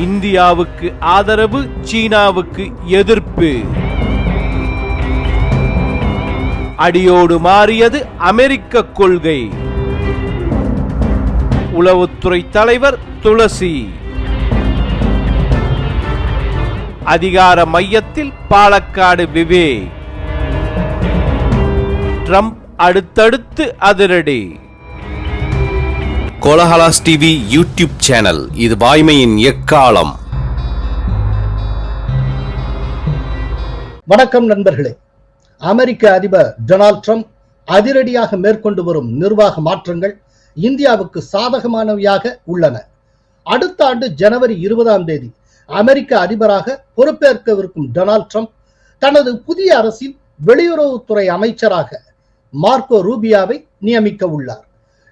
இந்தியாவுக்கு ஆதரவு சீனாவுக்கு எதிர்ப்பு. அடியோடு மாறியது அமெரிக்க கொள்கை. உளவுத்துறை தலைவர் துளசி. அதிகார மையத்தில் பாலக்காடு விவேக் ட்ரம்ப் அடுத்தடுத்து அதிரடி. Kolahalas TV YouTube channel. இது வாய்மையின் எக்காலம். வணக்கம் நண்பர்களே. அமெரிக்க அதிபர் டொனால்ட் ட்ரம்ப் அதிரடியாக மேற்கொண்டு வரும் நிர்வாக மாற்றங்கள் இந்தியாவுக்கு சாதகமானவையாக உள்ளன. அடுத்த ஆண்டு ஜனவரி இருபதாம் தேதி அமெரிக்க அதிபராக பொறுப்பேற்கவிருக்கும் டொனால்ட் ட்ரம்ப் தனது புதிய அரசின் வெளியுறவுத்துறை அமைச்சராக மார்க்கோ ரூபியாவை நியமிக்க உள்ளார்.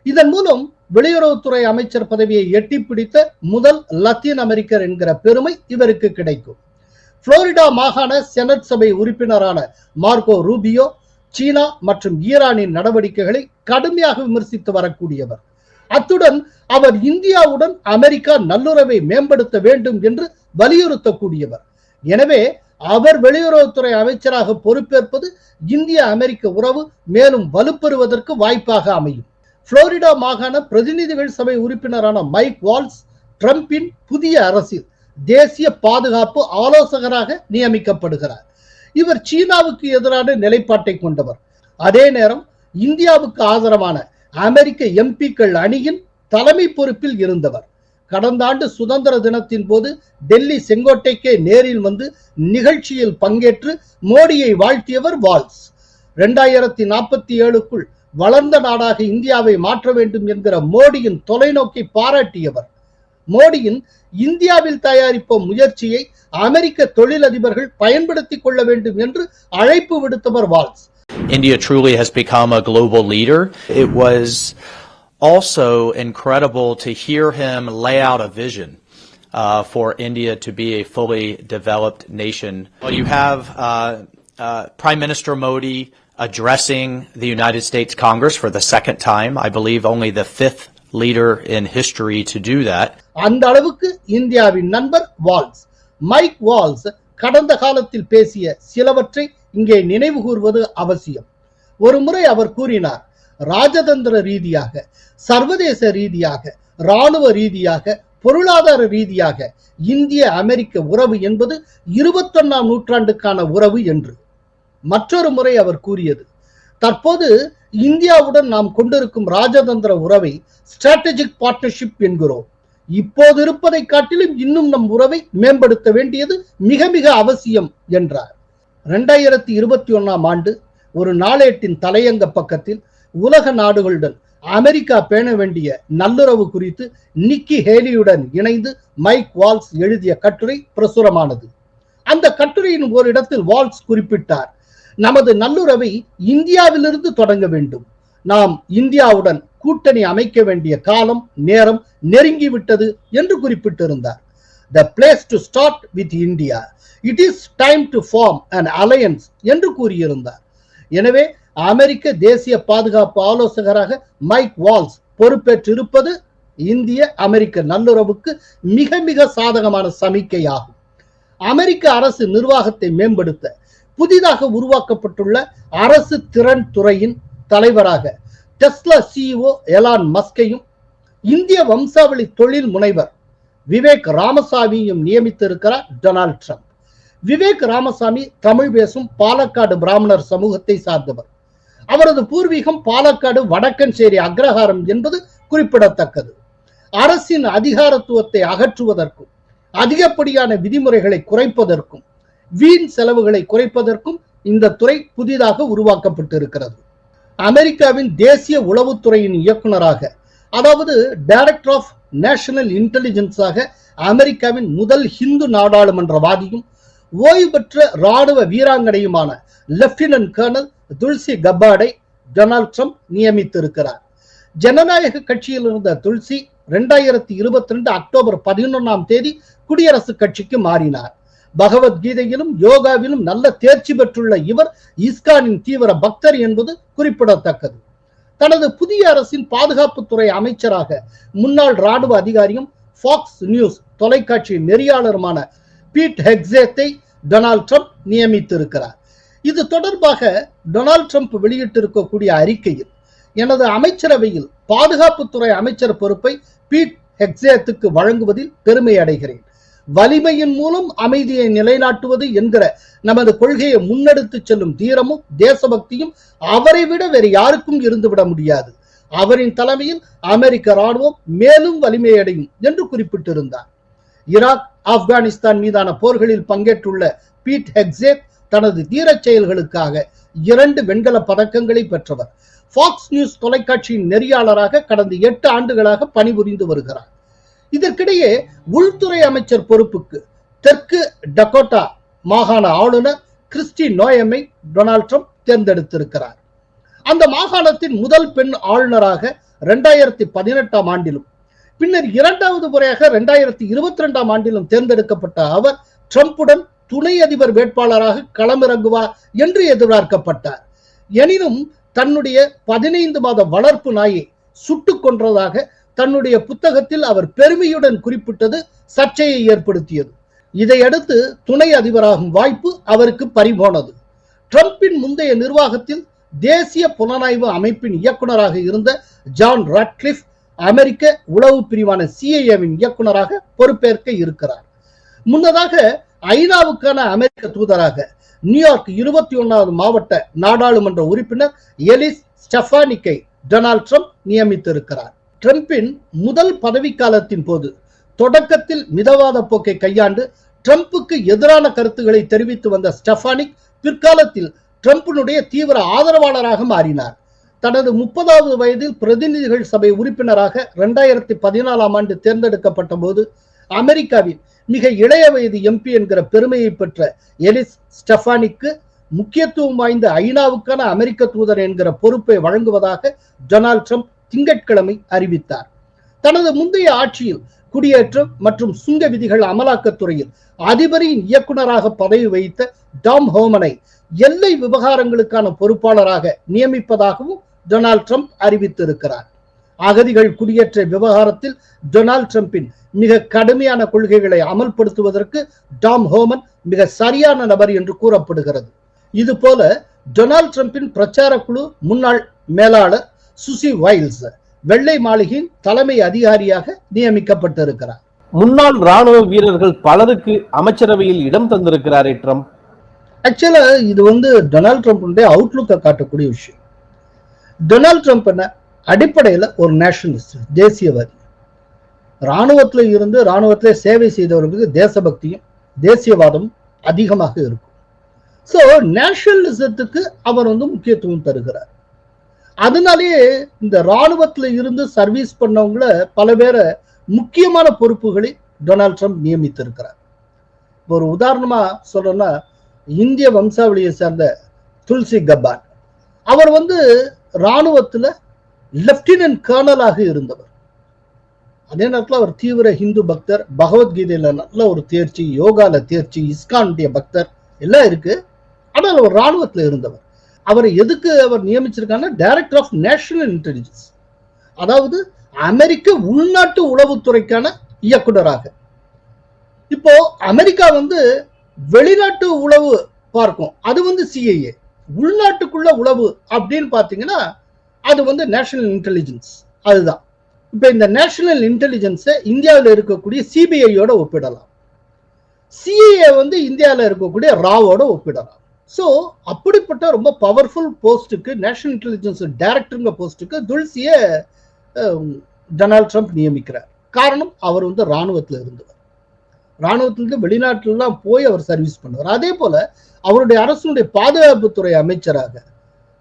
இதன் மூலம் வெளியுறவுத்துறை அமைச்சர் பதவியை எட்டி பிடித்த முதல் லத்தீன் அமெரிக்கர் என்கிற பெருமை இவருக்கு கிடைக்கும். புளோரிடா மாகாண செனட் சபை உறுப்பினரான மார்கோ ரூபியோ சீனா மற்றும் ஈரானின் நடவடிக்கைகளை கடுமையாக விமர்சித்து வரக்கூடியவர். அத்துடன் அவர் இந்தியாவுடன் அமெரிக்கா நல்லுறவை மேம்படுத்த வேண்டும் என்று வலியுறுத்தக்கூடியவர். எனவே அவர் வெளியுறவுத்துறை அமைச்சராக பொறுப்பேற்பது இந்திய அமெரிக்க உறவு மேலும் வலுப்பெறுவதற்கு வாய்ப்பாக அமையும். புளோரிடா மாகாண பிரதிநிதிகள் சபை உறுப்பினரான மைக் வால்ஸ் ட்ரம்பின் புதிய அரசில் தேசிய பாதுகாப்பு ஆலோசகராக நியமிக்கப்படுகிறார். இவர் சீனாவுக்கு எதிரான நிலைப்பாட்டை கொண்டவர். அதே நேரம் இந்தியாவுக்கு ஆதரவான அமெரிக்க எம்பிக்கள் அணியின் தலைமை பொறுப்பில் இருந்தவர். கடந்த ஆண்டு சுதந்திர தினத்தின் போது டெல்லி செங்கோட்டைக்கே நேரில் வந்து நிகழ்ச்சியில் பங்கேற்று மோடியை வாழ்த்தியவர் வால்ஸ். இரண்டாயிரத்தி நாற்பத்தி ஏழுக்குள் வளர்ந்த நாடாக இந்தியாவை மாற்ற வேண்டும் என்கிற மோடியின் தொலைநோக்கை பாராட்டியவர் மோடியின் இந்தியாவில் தயாரிப்போம் முயற்சியை அமெரிக்க தொழிலதிபர்கள் பயன்படுத்திக் கொள்ள வேண்டும் என்று அழைப்பு விடுத்தவர் Walz India truly has become a global leader. It was also incredible to hear him lay out a vision uh, for India to be a fully developed nation. Well, you have uh, uh, Prime Minister Modi addressing the United States Congress for the second time. I believe only the fifth leader in history to do that. அந்த அளவுக்கு இந்தியாவின் நண்பர் Waals mic Waals கடந்த காலத்தில் பேசிய சிலவற்றை இங்கே நினைவு கூறுவது அவசியம் ஒரு முறை அவர் கூறினார் ராஜதந்திர ரீதியாக சர்வதேச ரீதியாக ராணுவ ரீதியாக பொருளாதார ரீதியாக இந்திய அமெரிக்க உறவு என்பது இருபத்தொன்னாம் நூற்றாண்டுக்கான உறவு என்று மற்றொரு முறை அவர் கூறியது தற்போது இந்தியாவுடன் நாம் கொண்டிருக்கும் ராஜதந்திர உறவை ஸ்ட்ராட்டஜிக் பார்ட்னர்ஷிப் என்கிறோம். இப்போது இருப்பதை காட்டிலும் இன்னும் நம் உறவை மேம்படுத்த வேண்டியது மிக மிக அவசியம் என்றார். இரண்டாயிரத்தி இருபத்தி ஒன்னாம் ஆண்டு ஒரு நாளேட்டின் தலையங்க பக்கத்தில் உலக நாடுகளுடன் அமெரிக்கா பேண வேண்டிய நல்லுறவு குறித்து நிக்கி ஹேலியுடன் இணைந்து மைக் வால்ஸ் எழுதிய கட்டுரை பிரசுரமானது. அந்த கட்டுரையின் ஓரிடத்தில் வால்ஸ் குறிப்பிட்டார் நமது நல்லுறவை இந்தியாவிலிருந்து தொடங்க வேண்டும். நாம் இந்தியாவுடன் கூட்டணி அமைக்க வேண்டிய காலம் நேரம் நெருங்கிவிட்டது என்று குறிப்பிட்டிருந்தார். The place to start with India it is time to form and alliance என்று கூறியிருந்தார். எனவே அமெரிக்க தேசிய பாதுகாப்பு ஆலோசகராக மைக் வால்ஸ் பொறுப்பேற்றிருப்பது இந்திய அமெரிக்க நல்லுறவுக்கு மிக மிக சாதகமான சமிக்கையாகும். அமெரிக்க அரசு நிர்வாகத்தை மேம்படுத்த புதிதாக உருவாக்கப்பட்டுள்ள அரசு திறன் துறையின் தலைவராக டெஸ்லா சிஇஓ எலான் மஸ்கையும் இந்திய வம்சாவளி தொழில் முனைவர் விவேக் ராமசாமியும் நியமித்திருக்கிறார் டொனால்ட் ட்ரம்ப். விவேக் ராமசாமி தமிழ் பேசும் பாலக்காடு பிராமணர் சமூகத்தை சார்ந்தவர். அவரது பூர்வீகம் பாலக்காடு வடக்கன்சேரி அக்ரஹாரம் என்பது குறிப்பிடத்தக்கது. அரசின் அதிகாரத்துவத்தை அகற்றுவதற்கும் அதிகப்படியான விதிமுறைகளை குறைப்பதற்கும் வீண் செலவுகளை குறைப்பதற்கும் இந்த துறை புதிதாக உருவாக்கப்பட்டிருக்கிறது. அமெரிக்காவின் தேசிய உளவுத்துறையின் இயக்குநராக அதாவது டைரக்டர் ஆஃப் நேஷனல் இன்டெலிஜென்ஸாக அமெரிக்காவின் முதல் ஹிந்து நாடாளுமன்றவாதியும் ஓய்வு பெற்ற ராணுவ வீராங்கனையுமான லெப்டினன்ட் கர்னல் துல்சி கபாடை டொனால்ட் ட்ரம்ப் நியமித்திருக்கிறார். ஜனநாயக கட்சியில் இருந்த துல்சி இரண்டாயிரத்தி இருபத்தி ரெண்டு அக்டோபர் பதினொன்றாம் தேதி குடியரசுக் கட்சிக்கு மாறினார். பகவத்கீதையிலும் யோகாவிலும் நல்ல தேர்ச்சி பெற்றுள்ள இவர் இஸ்கானின் தீவிர பக்தர் என்பது குறிப்பிடத்தக்கது. தனது புதிய அரசின் பாதுகாப்புத்துறை அமைச்சராக முன்னாள் ராணுவ அதிகாரியும் ஃபாக்ஸ் நியூஸ் தொலைக்காட்சி நெறியாளருமான பீட் ஹெக்ஸேத்தை டொனால்ட் ட்ரம்ப் நியமித்திருக்கிறார். இது தொடர்பாக டொனால்ட் ட்ரம்ப் வெளியிட்டிருக்கக்கூடிய அறிக்கையில் எனது அமைச்சரவையில் பாதுகாப்புத்துறை அமைச்சர் பொறுப்பை பீட் ஹெக்ஸேத்துக்கு வழங்குவதில் பெருமை அடைகிறேன். வலிமையின் மூலம் அமைதியை நிலைநாட்டுவது என்கிற நமது கொள்கையை முன்னெடுத்து செல்லும் தீரமும் தேசபக்தியும் அவரை விட வேறு யாருக்கும் இருந்துவிட முடியாது. அவரின் தலைமையில் அமெரிக்க ராணுவம் மேலும் வலிமையடையும் என்று குறிப்பிட்டிருந்தார். ஈராக் ஆப்கானிஸ்தான் மீதான போர்களில் பங்கேற்றுள்ள பீட் ஹெக்ஸேத் தனது தீரச் செயல்களுக்காக இரண்டு வெண்கல பதக்கங்களை பெற்றவர். ஃபாக்ஸ் நியூஸ் தொலைக்காட்சியின் நெறியாளராக கடந்த எட்டு ஆண்டுகளாக பணிபுரிந்து வருகிறார். இதற்கிடையே உள்துறை அமைச்சர் பொறுப்புக்கு தெற்கு டகோட்டா மாகாண ஆளுநர் கிறிஸ்டி நோயமை டொனால்ட் ட்ரம்ப் தேர்ந்தெடுத்திருக்கிறார். அந்த மாகாணத்தின் முதல் பெண் ஆளுநராக இரண்டாயிரத்தி பதினெட்டாம் ஆண்டிலும் பின்னர் இரண்டாவது முறையாக இரண்டாயிரத்தி இருபத்தி ரெண்டாம் ஆண்டிலும் தேர்ந்தெடுக்கப்பட்ட அவர் ட்ரம்புடன் துணை அதிபர் வேட்பாளராக களமிறங்குவார் என்று எதிர்பார்க்கப்பட்டார். எனினும் தன்னுடைய பதினைந்து மாத வளர்ப்பு நாயை சுட்டுக் கொன்றதாக தன்னுடைய புத்தகத்தில் அவர் பெருமையுடன் குறிப்பிட்டது சர்ச்சையை ஏற்படுத்தியது. இதையடுத்து துணை அதிபராகும் வாய்ப்பு அவருக்கு பறிபோனது. ட்ரம்பின் முந்தைய நிர்வாகத்தில் தேசிய புலனாய்வு அமைப்பின் இயக்குனராக இருந்த ஜான் ராட்கிளிஃப் அமெரிக்க உளவு பிரிவான சிஐஏவின் இயக்குனராக பொறுப்பேற்க இருக்கிறார். முன்னதாக ஐநாவுக்கான அமெரிக்க தூதராக நியூயார்க் இருபத்தி ஒன்னாவது மாவட்ட நாடாளுமன்ற உறுப்பினர் எலிஸ் ஸ்டெஃபானிக்கை டொனால்ட் ட்ரம்ப் நியமித்திருக்கிறார். ட்ரம்பின் முதல் பதவிக்காலத்தின் போது தொடக்கத்தில் மிதவாத போக்கை கையாண்டு ட்ரம்புக்கு எதிரான கருத்துக்களை தெரிவித்து வந்த ஸ்டெஃபானிக் பிற்காலத்தில் ட்ரம்பினுடைய தீவிர ஆதரவாளராக மாறினார். தனது முப்பதாவது வயதில் பிரதிநிதிகள் சபை உறுப்பினராக இரண்டாயிரத்தி பதினாலாம் ஆண்டு தேர்ந்தெடுக்கப்பட்ட போது அமெரிக்காவின் மிக இளைய வயது எம்பி என்கிற பெருமையை பெற்ற எலிஸ் ஸ்டெஃபானிக்கு முக்கியத்துவம் வாய்ந்த ஐநாவுக்கான அமெரிக்க தூதர் என்கிற பொறுப்பை வழங்குவதாக டொனால்ட் ட்ரம்ப் திங்கட்கிழமை அறிவித்தார். தனது முந்தைய ஆட்சியில் குடியேற்றம் மற்றும் சுங்க விதிகள் அமலாக்கத்துறையில் அதிபரின் இயக்குநராக பதவி வைத்த டாம் ஹோமனை எல்லை விவகாரங்களுக்கான பொறுப்பாளராக நியமிப்பதாகவும் டொனால்ட் ட்ரம்ப் அறிவித்திருக்கிறார். அகதிகள் குடியேற்ற விவகாரத்தில் டொனால்ட் ட்ரம்பின் மிக கடுமையான கொள்கைகளை அமல்படுத்துவதற்கு டாம் ஹோமன் மிக சரியான நபர் என்று கூறப்படுகிறது. இது போல டொனால்ட் ட்ரம்பின் பிரச்சார குழு முன்னாள் மேலாளர் சுசி வைல்ஸ் வெள்ளை மாளிகையின் தலைமை அதிகாரியாக நியமிக்கப்பட்டிருக்கிறார். முன்னாள் ராணுவ வீரர்கள் பலருக்கு அமைச்சரவையில் இடம் தந்திருக்கிறாரே ட்ரம்ப். ஆக்சுவலா இது வந்து டொனால்ட் ட்ரம்ப்புடைய அவுட்லுக்கை காட்டக்கூடிய விஷயம். டொனால்ட் ட்ரம்ப் என்ன? அடிப்படையில் ஒரு நேஷனலிஸ்ட் தேசியவாதி. ராணுவத்துல இருந்து ராணுவத்திலே சேவை செய்தவர்களுக்கு தேசபக்தியும் தேசியவாதமும் அதிகமாக இருக்கும். ஸோ நேஷனலிசத்துக்கு அவர் வந்து முக்கியத்துவம் தருகிறார். அதனாலேயே இந்த ராணுவத்தில் இருந்து சர்வீஸ் பண்ணவங்கள பல பேரை முக்கியமான பொறுப்புகளை டொனால்ட் ட்ரம்ப் நியமித்திருக்கிறார். ஒரு உதாரணமா சொல்லணும்னா இந்திய வம்சாவளியை சேர்ந்த துல்சி கப்பான் அவர் வந்து இராணுவத்தில் லெப்டினன்ட் கர்னலாக இருந்தவர். அதே நேரத்தில் அவர் தீவிர ஹிந்து பக்தர் பகவத்கீதையில நல்ல ஒரு தேர்ச்சி யோகால தேர்ச்சி இஸ்கானுடைய பக்தர் எல்லாம் இருக்கு. ஆனால் அவர் இராணுவத்தில் இருந்தவர். அவரை எதுக்கு அவர் நியமிச்சிருக்காங்கன்னா டைரக்டர் ஆஃப் நேஷனல் இன்டெலிஜென்ஸ் அதாவது அமெரிக்க உள்நாட்டு உளவுத்துறைக்கான இயக்குனராக இப்போ அமெரிக்கா வந்து வெளிநாட்டு உளவு பார்க்கும். அது வந்து சிஐஏ உள்நாட்டுக்குள்ள உளவு அப்படின்னு பார்த்தீங்கன்னா அது வந்து நேஷனல் இன்டெலிஜென்ஸ் அதுதான். இப்போ இந்த நேஷனல் இன்டெலிஜென்ஸை இந்தியாவில் இருக்கக்கூடிய சிபிஐயோட ஒப்பிடலாம். சிஐஏ வந்து இந்தியாவில் இருக்கக்கூடிய ராவோட ஒப்பிடலாம். ஸோ அப்படிப்பட்ட ரொம்ப பவர்ஃபுல் போஸ்ட்டுக்கு நேஷனல் இன்டெலிஜென்ஸ் டைரக்டருங்க போஸ்ட்டுக்கு துல்சியை டொனால்ட் ட்ரம்ப் நியமிக்கிறார். காரணம் அவர் வந்து ராணுவத்தில் இருந்தவர். இராணுவத்திலிருந்து வெளிநாட்டிலலாம் போய் அவர் சர்வீஸ் பண்ணுவார். அதே போல் அவருடைய அரசுடைய பாதுகாப்புத்துறை அமைச்சராக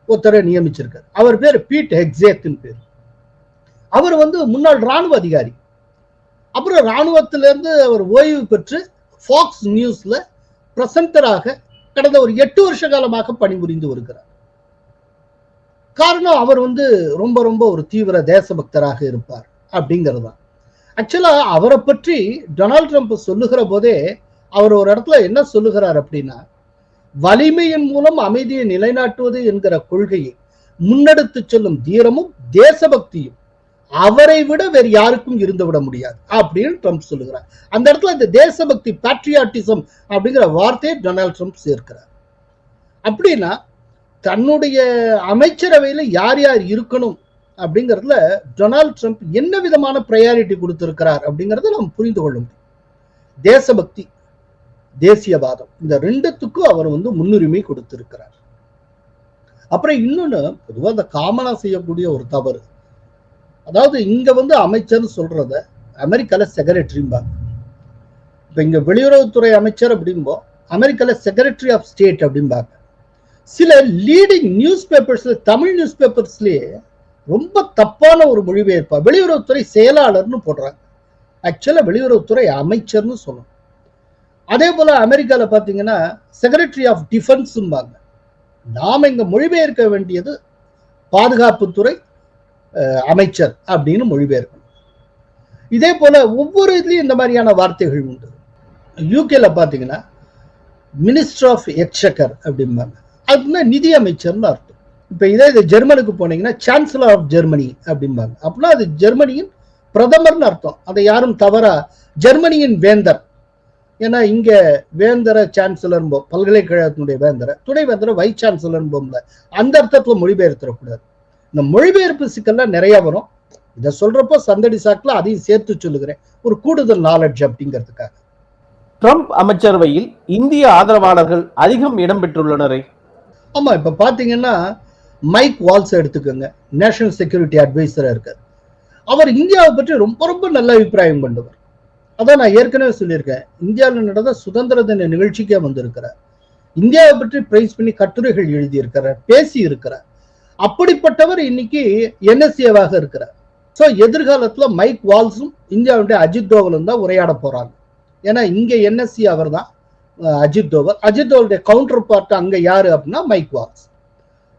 ஒருத்தரை நியமிச்சிருக்கார். அவர் பேர் பீட் ஹெக்ஸேத்தின் பேர். அவர் வந்து முன்னாள் ராணுவ அதிகாரி. அப்புறம் இராணுவத்திலேருந்து அவர் ஓய்வு பெற்று ஃபாக்ஸ் நியூஸில் பிரசன்டராக கடந்த ஒரு எட்டு வருஷ காலமாக பணிபுரிந்து வருகிறார். காரணம் அவர் வந்து ரொம்ப ரொம்ப ஒரு தீவிர தேசபக்தராக இருப்பார் அப்படிங்கிறது தான். ஆக்சுவலா அவரை பற்றி டொனால்ட் ட்ரம்ப் சொல்லுகிற போதே அவர் ஒரு இடத்துல என்ன சொல்லுகிறார் அப்படின்னா வலிமையின் மூலம் அமைதியை நிலைநாட்டுவது என்கிற கொள்கையை முன்னெடுத்து செல்லும் தீரமும் தேசபக்தியும் அவரை விட வேறு யாருக்கும் இருந்து விட முடியாது. அப்படின்னு ட்ரம்ப் சொல்லுகிறார். அந்த இடத்துல இந்த தேசபக்தி பேட்ரியாட்டிசம் அப்படிங்கிற வார்த்தையை டொனால்ட் ட்ரம்ப் சேர்க்கிறார். அப்படின்னா தன்னுடைய அமைச்சரவையில யார் யார் இருக்கணும் அப்படிங்கிறதுல டொனால்ட் ட்ரம்ப் என்ன விதமான ப்ரையாரிட்டி கொடுத்திருக்கிறார் அப்படிங்கறத நம்ம புரிந்து கொள்ள முடியும். தேசபக்தி தேசியவாதம் இந்த ரெண்டுத்துக்கும் அவர் வந்து முன்னுரிமை கொடுத்திருக்கிறார். அப்புறம் இன்னொன்னு பொதுவாக இந்த காமனா செய்யக்கூடிய ஒரு தவறு. அதாவது இங்க வந்து அமைச்சர்னு சொல்றத அமெரிக்கால செக்ரட்டரிம்பாங்க. இப்ப இங்க வெளியுறவுத்துறை அமைச்சர் அப்படிம்போ அமெரிக்கால செக்ரட்டரி ஆஃப் ஸ்டேட் அப்படிம்பாங்க. சில லீடிங் நியூஸ் பேப்பர்ஸ்ல தமிழ் நியூஸ் பேப்பர்ஸ்லயே ரொம்ப தப்பான ஒரு மொழிபெயர்ப்பா வெளியுறவுத்துறை செயலாளர்னு போடுறாங்க. ஆக்சுவலா வெளியுறவுத்துறை அமைச்சர்னு சொல்லணும். அதே போல அமெரிக்கால பாத்தீங்கன்னா செக்ரட்டரி ஆஃப் டிஃபென்ஸ்ம்பாங்க நாம இங்க மொழிபெயர்க்க வேண்டியது பாதுகாப்புத்துறை அமைச்சர் அப்படின்னு மொழிபெயர்க்கணும் இதே போல ஒவ்வொரு இதுலயும் இந்த மாதிரியான வார்த்தைகள் உண்டு. யூகேல பாத்தீங்கன்னா மினிஸ்டர் ஆஃப் எக்ஸக்கர் அப்படிம்பாங்க. அப்படின்னா நிதி அமைச்சர்னு அர்த்தம். இப்ப இதே இது ஜெர்மனுக்கு போனீங்கன்னா சான்சலர் ஆஃப் ஜெர்மனி அப்படிம்பாங்க. அப்படின்னா அது ஜெர்மனியின் பிரதமர்னு அர்த்தம். அதை யாரும் தவறா ஜெர்மனியின் வேந்தர். ஏன்னா இங்க வேந்தர சான்சலர் பல்கலைக்கழகத்தினுடைய வேந்தர துணைவேந்தர வைஸ் சான்சலர் போம்ல அந்த அர்த்தத்தில் மொழிபெயர்த்திடக்கூடாது. இந்த மொழிபெயர்ப்பு சிக்கல்லாம் நிறைய வரும். இதை சொல்றப்போ சந்தடி சாக்குல அதையும் சேர்த்து சொல்லுகிறேன். ஒரு கூடுதல் நாலெட்ஜ் அப்படிங்கிறதுக்காக. ட்ரம்ப் அமைச்சரவையில் இந்திய ஆதரவாளர்கள் அதிகம் இடம்பெற்றுள்ளனரே ஆமா இப்ப பாத்தீங்கன்னா மைக் வால்ஸ் எடுத்துக்கோங்க. நேஷனல் செக்யூரிட்டி அட்வைசரா இருக்காரு. அவர் இந்தியாவை பற்றி ரொம்ப ரொம்ப நல்ல அபிப்பிராயம் கொண்டவர். அதான் நான் ஏற்கனவே சொல்லியிருக்கேன். இந்தியாவில் நடந்த சுதந்திர தின நிகழ்ச்சிக்கே வந்திருக்கிறார். இந்தியாவை பற்றி பிரைஸ் பண்ணி கட்டுரைகள் எழுதியிருக்கிறார் பேசி இருக்கிறார் அப்படிப்பட்டவர் இன்னைக்கு என்எஸ்ஏவாக இருக்கிறார். ஸோ எதிர்காலத்துல மைக் வால்ஸும் இந்தியாவுடைய அஜித் தோவலும் தான் உரையாட போறாங்க. ஏன்னா இங்க என்எஸ்சி அவர் தான் அஜித் தோவல். அஜித் தோவலுடைய கவுண்டர் பார்ட் அங்க யாரு அப்படின்னா மைக் வால்ஸ்.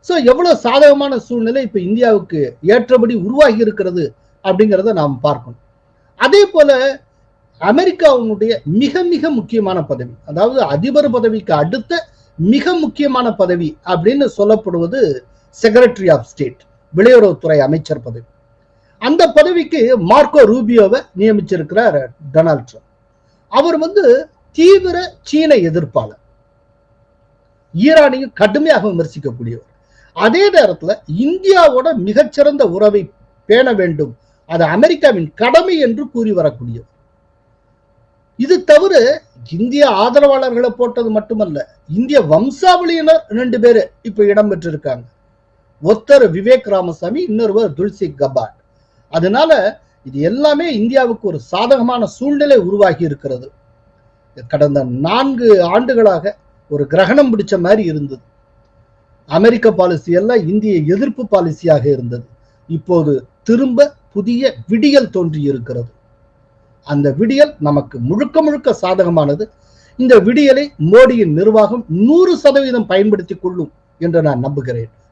ஸோ எவ்வளவு சாதகமான சூழ்நிலை இப்போ இந்தியாவுக்கு ஏற்றபடி உருவாகி இருக்கிறது அப்படிங்கிறத நாம் பார்க்கணும். அதே போல அமெரிக்காவுடைய மிக மிக முக்கியமான பதவி அதாவது அதிபர் பதவிக்கு அடுத்த மிக முக்கியமான பதவி அப்படின்னு சொல்லப்படுவது செக்ரட்டரி ஆஃப் ஸ்டேட் வெளியுறவுத்துறை அமைச்சர் பதவி. அந்த பதவிக்கு மார்க்கோ ரூபியோவை நியமிச்சிருக்கிறார் டொனால்ட் ட்ரம்ப். அவர் வந்து தீவிர சீன எதிர்ப்பாளர். ஈரானையும் கடுமையாக விமர்சிக்கக்கூடியவர். அதே நேரத்தில் இந்தியாவோட மிகச்சிறந்த உறவை பேண வேண்டும். அது அமெரிக்காவின் கடமை என்று கூறி வரக்கூடியவர். இது தவிர இந்திய ஆதரவாளர்களை போட்டது மட்டுமல்ல இந்திய வம்சாவளியினர் ரெண்டு பேரு இப்ப இடம்பெற்றிருக்காங்க. ஒருத்தர் விவேக் ராமசாமி இன்னொருவர் துல்சி கபாட். அதனால இது எல்லாமே இந்தியாவுக்கு ஒரு சாதகமான சூழ்நிலை உருவாகி இருக்கிறது. கடந்த நான்கு ஆண்டுகளாக ஒரு கிரகணம் பிடிச்ச மாதிரி இருந்தது. அமெரிக்க பாலிசி எல்லாம் இந்திய எதிர்ப்பு பாலிசியாக இருந்தது. இப்போது திரும்ப புதிய விடியல் தோன்றி இருக்கிறது. அந்த விடியல் நமக்கு முழுக்க முழுக்க சாதகமானது. இந்த விடியலை மோடியின் நிர்வாகம் நூறு சதவீதம் பயன்படுத்திக் கொள்ளும் என்று நான் நம்புகிறேன்.